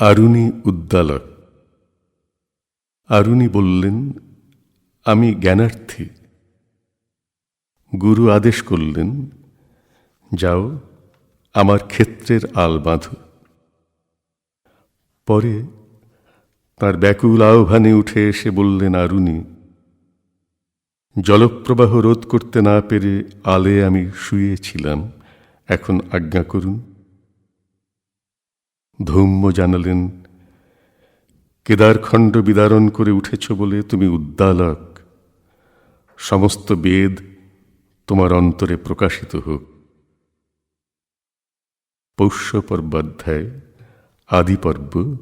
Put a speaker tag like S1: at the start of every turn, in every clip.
S1: আরুণী উদ্দালক। আরুণী বললেন, আমি জ্ঞানার্থী। গুরু আদেশ করলেন, যাও, আমার ক্ষেত্রের আল বাঁধো। পরে তার ব্যাকুল আহ্বানে উঠে এসে বললেন আরুণী জলপ্রবাহ রোধ করতে না পেরে আলে আমি শুয়েছিলাম, এখন আজ্ঞা করুন। ধৌম্য জানালেন কেদারখণ্ড বিদারণ করে উঠেছ বলে তুমি উদ্দালক। সমস্ত বেদ তোমার অন্তরে প্রকাশিত হোক। পৌষ্য পর্বাধ্যায় আদি পর্ব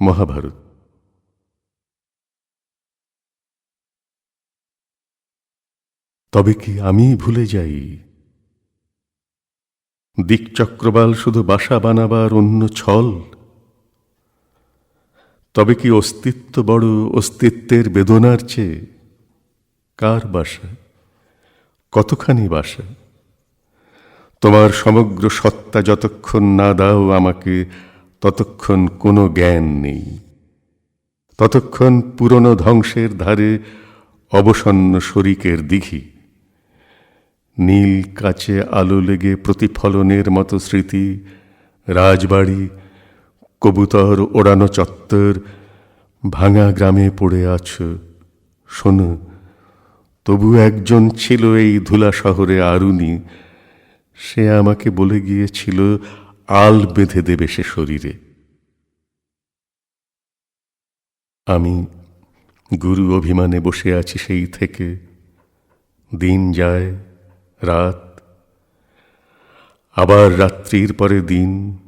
S1: মহাভারত। তবে কি আমি ভুলে যাই? দিকচক্রবাল শুধু বাসা বানাবার অন্য ছল? তবে কি অস্তিত্ব বড় অস্তিত্বের বেদনার চেয়ে? কার বাসা? কতখানি বাসা? তোমার সমগ্র সত্তা যতক্ষণ না দাও আমাকে, ততক্ষণ কোনো জ্ঞান নেই। ততক্ষণ পুরনো ধ্বংসের ধারে অবসন্ন শরিকের দিঘি। নীল কাছে আলো লেগে প্রতিফলনের মতো স্মৃতি, রাজবাড়ি, কবুতর ওড়ানো চত্বর, ভাঙা গ্রামে পড়ে আছো। শোনো, তবু একজন ছিল এই ধুলা শহরে আরুনি। সে আমাকে বলে গিয়েছিল, আল বেঁধে দেবে সে শরীরে। আমি গুরু অভিমানে বসে আছি সেই থেকে। দিন যায় রাত। আবার রাত্রির পরে দিন।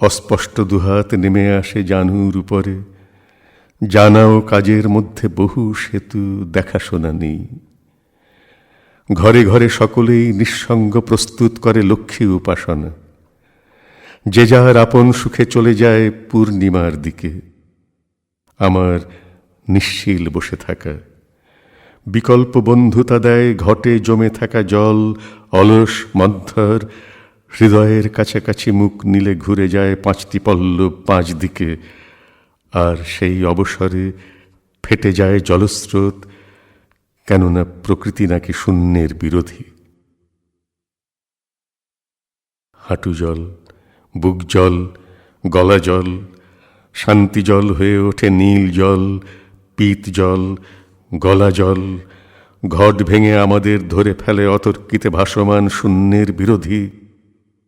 S1: অস্পষ্ট দুহাত নেমে আসে জানুর উপরে। জানা ও কাজের মধ্যে বহু সেতু দেখাশোনা নেই। ঘরে ঘরে সকলেই নিঃসঙ্গ প্রস্তুত করে লক্ষ্মী উপাসনা। যে যার আপন সুখে চলে যায় পূর্ণিমার দিকে। আমার নিশ্চিল বসে থাকা। বিকল্প বন্ধুতা দেয়, ঘটে জমে থাকা জল, অলস মন্থর, হৃদয়ের কাছাকাছি মুখ নিলে ঘুরে যায় পাঁচটি পল্লব পাঁচ দিকে আর সেই অবসরে ফেটে যায় জলস্রোত, কেননা প্রকৃতি নাকি শূন্যের বিরোধী। হাঁটু জল, বুক জল, গলা জল, শান্তি জল হয়ে ওঠে নীল জল, পিত জল গলা জল, ঘট ভেঙে আমাদের ধরে ফেলে অতর্কিতে ভাসমান শূন্যের বিরোধী।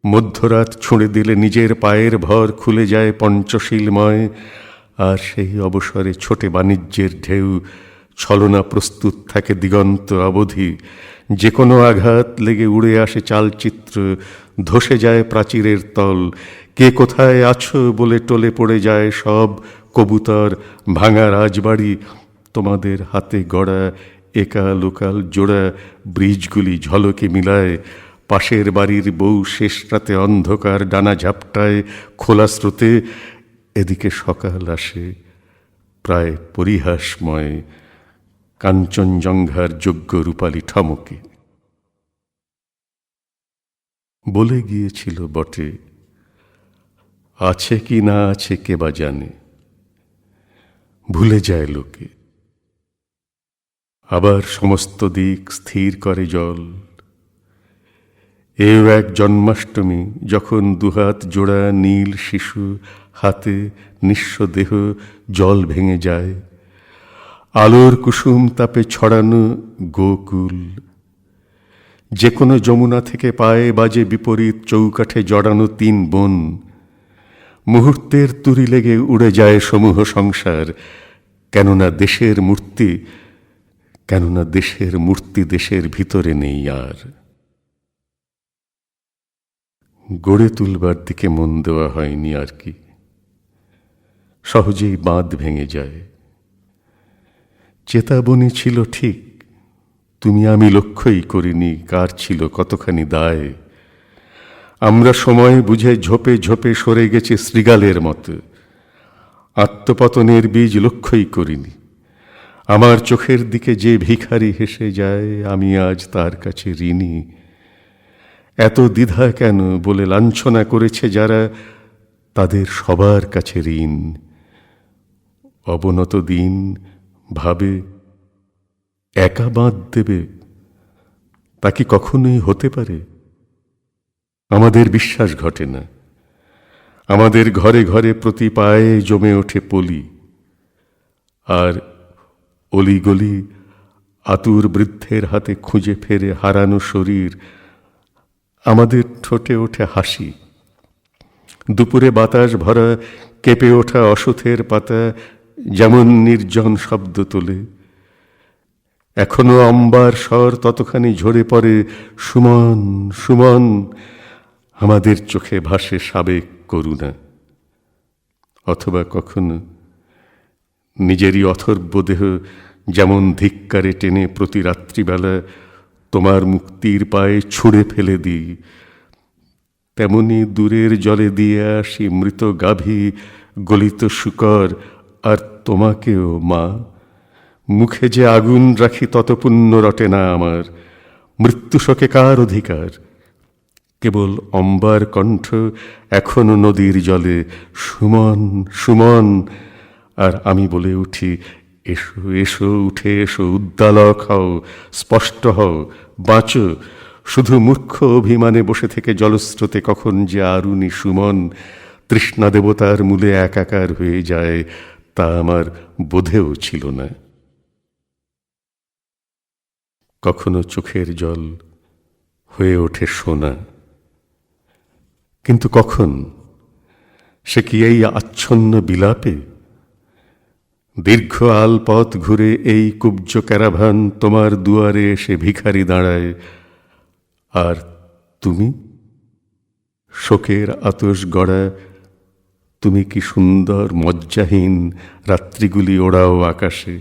S1: মধ্যরাত ছুঁড়ে দিলে নিজের পায়ের ভর খুলে যায় পঞ্চশীলময়, আর সেই অবসরে ছোটে বাণিজ্যের ঢেউ, ছলনা প্রস্তুত থাকে দিগন্ত অবধি। যে কোনো আঘাত লেগে উড়ে আসে চালচিত্র, ধসে যায় প্রাচীরের তল। কে কোথায় আছো বলে টলে পড়ে যায় সব কবুতর, ভাঙা রাজবাড়ি তোমাদের হাতে গড়া একা লোকাল জোড়া ব্রিজগুলি ঝলকে মিলায়। পাশের বাড়ির বউ শেষ রাতে অন্ধকার ডানা ঝাপটায় খোলা স্রোতে, এদিকে সকাল আসে প্রায় পরিহাসময়। কাঞ্চনজঙ্ঘার যোগ্য রূপালী ঠমকে। বলে গিয়েছিল বটে, আছে কি না আছে কে বা জানে? ভুলে যায় লোকে। আবার সমস্ত দিক স্থির করে জল। এও এক জন্মাষ্টমী যখন দুহাত জোড়া নীল শিশু হাতে নিঃস্ব দেহ জল ভেঙে যায়, আলোর কুসুম তাপে ছড়ানো গোকুল। যে কোনো যমুনা থেকে পায়ে বাজে বিপরীত চৌকাঠে জড়ানো তিন বোন, মুহূর্তের তুরি লেগে উড়ে যায় সমূহ সংসার, কেননা দেশের মূর্তি কেননা দেশের মূর্তি দেশের ভিতরে নেই আর। গড়ে তুলবার দিকে মন দেওয়া হয়নি আর কি। সহজেই বাঁধ ভেঙে যায়। চেতাবনী ছিল ঠিক। তুমি আমি লক্ষ্যই করিনি কার ছিল কতখানি দায়। আমরা সময় বুঝে ঝোপে ঝোপে সরে গেছে শ্রীগালের মতো। আত্মপতনের বীজ লক্ষ্যই করিনি। আমার চোখের দিকে যে ভিখারি হেসে যায়, আমি আজ তার কাছে ঋণী। এত দ্বিধা কেন বলে লাঞ্ছনা করেছে যারা তাদের সবার কাছে ঋণ। অবনত দিন ভাবে একা বাঁধ দেবে, তা কি কখনোই হতে পারে? আমাদের বিশ্বাস ঘটে না। আমাদের ঘরে ঘরে প্রতি পায়ে জমে ওঠে পলি। আর অলিগলি আতুর বৃদ্ধের হাতে খুঁজে ফেরে হারানো শরীর, আমাদের ঠোঁটে ওঠে হাসি। দুপুরে বাতাস ভরা, কেঁপে ওঠা অসুথের পাতা যেমন নির্জন শব্দ তোলে। এখনও অম্বার স্বর ততখানি ঝরে পড়ে, সুমন সুমন, আমাদের চোখে ভাসে সাবেক করুণা। অথবা কখনো নিজেরই অথর্ব দেহ যেমন ধিক্কারে টেনে প্রতি রাত্রিবেলা তোমার মুক্তির পায়ে ছুঁড়ে ফেলে দিই, তেমনি দূরের জলে দিয়ে আসি মৃত গাভী গলিত শুকর আর তোমাকেও, মা। মুখে যে আগুন রাখি তত পুণ্য রটে না আমার, মৃত্যু শোকে কার অধিকার? কেবল অম্বার কণ্ঠ এখনও নদীর জলে, সুমন সুমন আর আমি বলে উঠি, এসো এসো, উঠে এসো, উদ্দালক হও, স্পষ্ট হও, বাঁচো। শুধু মূর্খ অভিমানে বসে থেকে জলস্রোতে কখন যে আরুনি সুমন, তৃষ্ণা দেবতার মূলে একাকার হয়ে যায়, তা আমার বোধেও ছিল না। কখনো চোখের জল হয়ে ওঠে সোনা। কিন্তু কখন? সে কি এই আচ্ছন্ন বিলাপে দীর্ঘ আলপথ ঘুরে এই কুব্জ ক্যারাভান তোমার দুয়ারে এসে ভিখারি দাঁড়ায়। আর তুমি? শোকের আতস গড়া তুমি কি সুন্দর মজ্জাহীন রাত্রিগুলি ওড়াও আকাশে।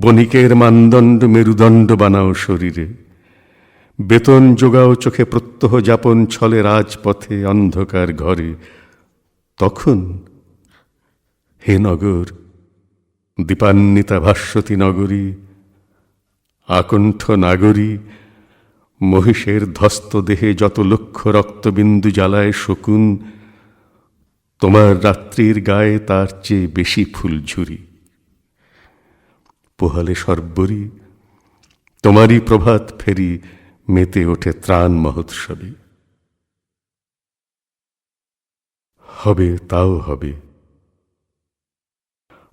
S1: বণিকের মানদণ্ড মেরুদণ্ড বানাও শরীরে। বেতন যোগাও চোখে প্রত্যহ যাপন ছলে রাজপথে অন্ধকার ঘরে। তখন হে নগর দীপান্বিতা ভাস্বতী নগরী আকণ্ঠ নাগরী মহিষের ধস্ত দেহে যত লক্ষ রক্তবিন্দু জ্বালায় শকুন, তোমার রাত্রির গায়ে তার চেয়ে বেশি ফুল ঝুরি পোহালে সর্বরী, তোমারই প্রভাত ফেরি মেতে ওঠে ত্রাণ মহোৎসবে। হবে তাও হবে।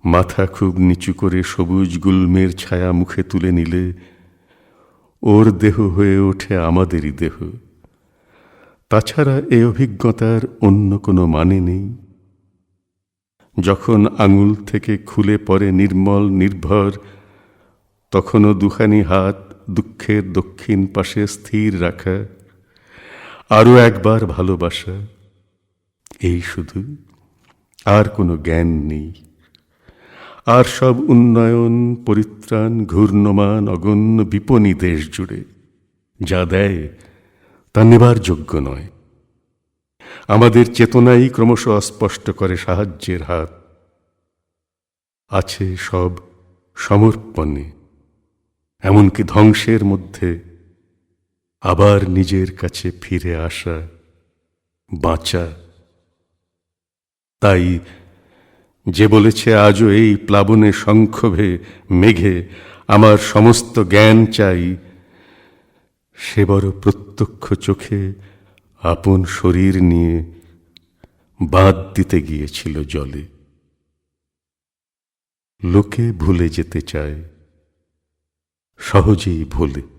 S1: মাথা খুব নিচু করে সবুজ গুলমের ছায়া মুখে তুলে নিলে, ওর দেহ হয়ে ওঠে আমাদেরই দেহ। তাছাড়া এ অভিজ্ঞতার অন্য কোনো মানে নেই। যখন আঙুল থেকে খুলে পড়ে নির্মল, নির্ভর, তখনও দুখানি হাত দুঃখের দক্ষিণ পাশে স্থির রাখা, আরও একবার ভালোবাসা, এই শুধু আর কোনো জ্ঞান নেই। আর সব উন্নয়ন, পরিত্রাণ, ঘূর্ণমান, অগণ্য, বিপণী দেশ জুড়ে। যা দেয়, তা নেবার যোগ্য নয়। আমাদের চেতনাই ক্রমশ অস্পষ্ট করে সাহায্যের হাত। আছে সব সমর্পণে। এমনকি ধ্বংসের মধ্যে আবার নিজের কাছে ফিরে আসা, বাঁচা। তাই যে বলেছে, আজও এই প্লাবনে শঙ্খভে মেঘে আমার সমস্ত জ্ঞান চাই। সে বড় প্রত্যক্ষ চোখে আপন শরীর নিয়ে বাদ দিতে গিয়েছিল জলে। লোকে ভুলে যেতে চায়, সহজেই ভুলে।